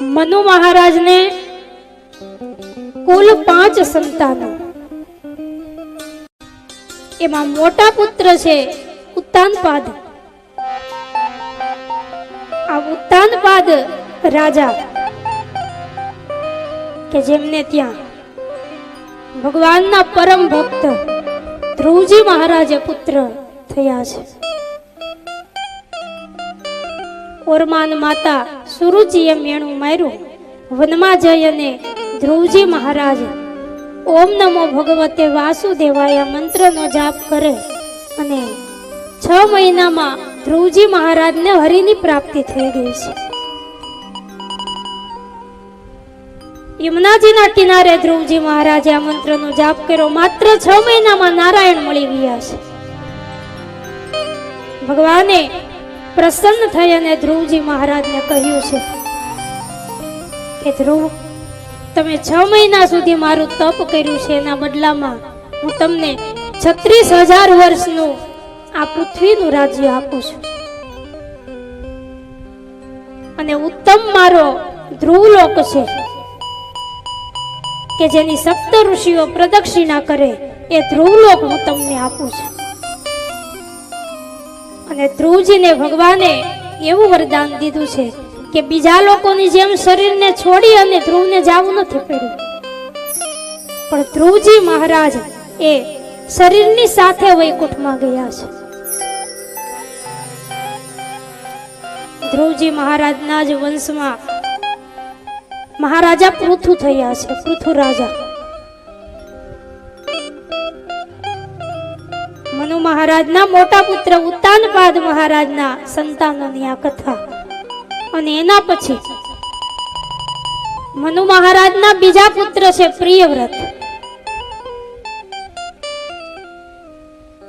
મનુ મહારાજને કુલ પાંચ સંતાનો. એમાં મોટા પુત્ર છે ઉત્તાનપાદ આ ઉત્તાનપાદ રાજા કે જેમને ત્યાં ભગવાનના પરમ ભક્ત ધ્રુવજી મહારાજે પુત્ર થયા છે. ઓરમાન માતા સુરુચિએ મેણું માર્યું. વનમાં જઈ અને ધ્રુવજી મહારાજ ઓમ નમો ભગવતે વાસુદેવાય મંત્રનો જાપ કરે અને છ મહિનામાં ધ્રુવજી મહારાજને હરિની પ્રાપ્તિ થઈ ગઈ છે. યમુનાજીના કિનારે ધ્રુવજી મહારાજે આ મંત્રનો જાપ કર્યો. માત્ર છ મહિનામાં નારાયણ મળી ગયા છે. ભગવાને પ્રસન્ન થઈ અને ધ્રુવજી મહારાજને કહ્યું છે કે ધ્રુવ, તમે છ મહિના સુધી મારું તપ કર્યું છે. એના બદલામાં હું તમને છત્રીસ હજાર વર્ષનું આ પૃથ્વીનું રાજ્ય આપું છું. અને ઉત્તમ મારો ધ્રુવલોક છે કે જેની સપ્ત ઋષિઓ પ્રદક્ષિણા કરે એ ધ્રુવલોક હું તમને આપું છું. અને ધ્રુવજીને ભગવાને એવું વરદાન દીધું છે કે બીજા લોકોની જેમ શરીરને છોડી અને ધ્રુવને જાવું નથી પડ્યું. પણ ધ્રુવજી મહારાજ એ શરીરની સાથે વૈકુંઠમાં ગયા છે. ધ્રુવજી મહારાજના જ વંશમાં મહારાજા પૃથુ થયા છે પૃથુ રાજા મનુ મહારાજના મોટા પુત્ર ઉત્તાનપાદ મહારાજના સંતાનોની આ કથા. અને એના પછી મનુ મહારાજના બીજા પુત્ર છે પ્રિયવ્રત.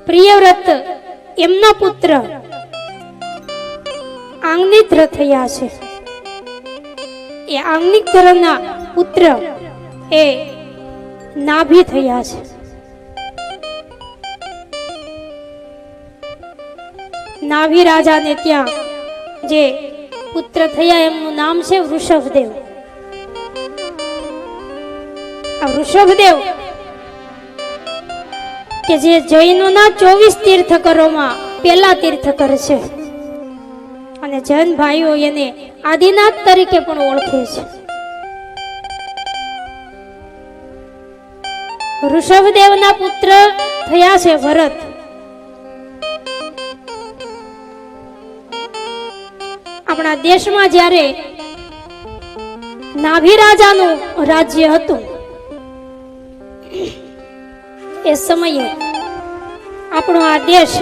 પ્રિયવ્રત એમના પુત્ર આંગનિદ્ર થયા છે. એ આંગનિદ્રના પુત્ર એ નાભી થયા છે. નાભી રાજાને ત્યાં, જે પુત્ર થયા એમનું નામ છે વૃષભદેવ. આ વૃષભદેવ કે જે જૈનોના ચોવીસ તીર્થકરોમાં પેલા તીર્થકર છે. અને જૈન ભાઈઓ એને આદિનાથ તરીકે પણ ઓળખે છે. વૃષભદેવના પુત્ર થયા છે ભરત. આપણા દેશમાં જ્યારે નાભી રાજાનું રાજ્ય હતું, એ સમયે આપણો આ દેશ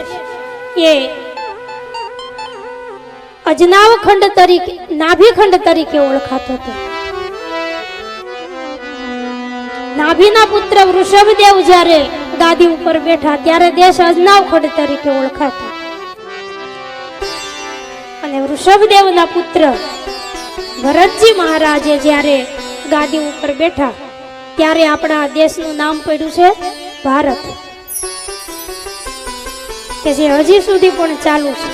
એ અજનાવ ખંડ તરીકે, નાભી ખંડ તરીકે ઓળખાતો હતો. નાભીના પુત્ર વૃષભદેવ જ્યારે ગાદી ઉપર બેઠા, ત્યારે દેશ અજનાવ ખંડ તરીકે ઓળખાતો. અને વૃષભદેવના પુત્ર ભરતજી મહારાજે જ્યારે ગાદી ઉપર બેઠા, ત્યારે આપણા દેશનું નામ પડ્યું છે ભારત. કે જે હજી સુધી પણ ચાલુ છે.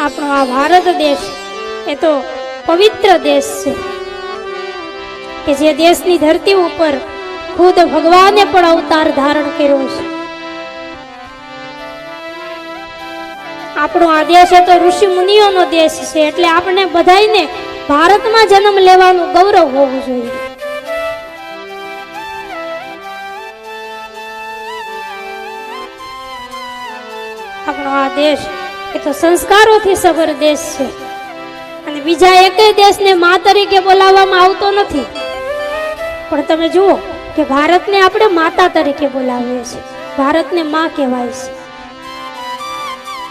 આપણો આ ભારત દેશ એ તો પવિત્ર દેશ છે. કે જે દેશની ધરતી ઉપર ખુદ ભગવાને પણ અવતાર ધારણ કર્યો છે. આપણો આ દેશ એ તો ઋષિ મુનિઓનો દેશ છે, એટલે આપણે બધાને ભારતમાં જન્મ લેવાનું ગૌરવ હોવું જોઈએ. આપણો આ દેશ એ તો સંસ્કારોથી સભર દેશ છે. અને બીજા એકેય દેશને મા તરીકે બોલાવવામાં આવતો નથી. પણ તમે જુઓ કે ભારતને આપણે માતા તરીકે બોલાવીએ છીએ. ભારતને મા કહેવાય છે.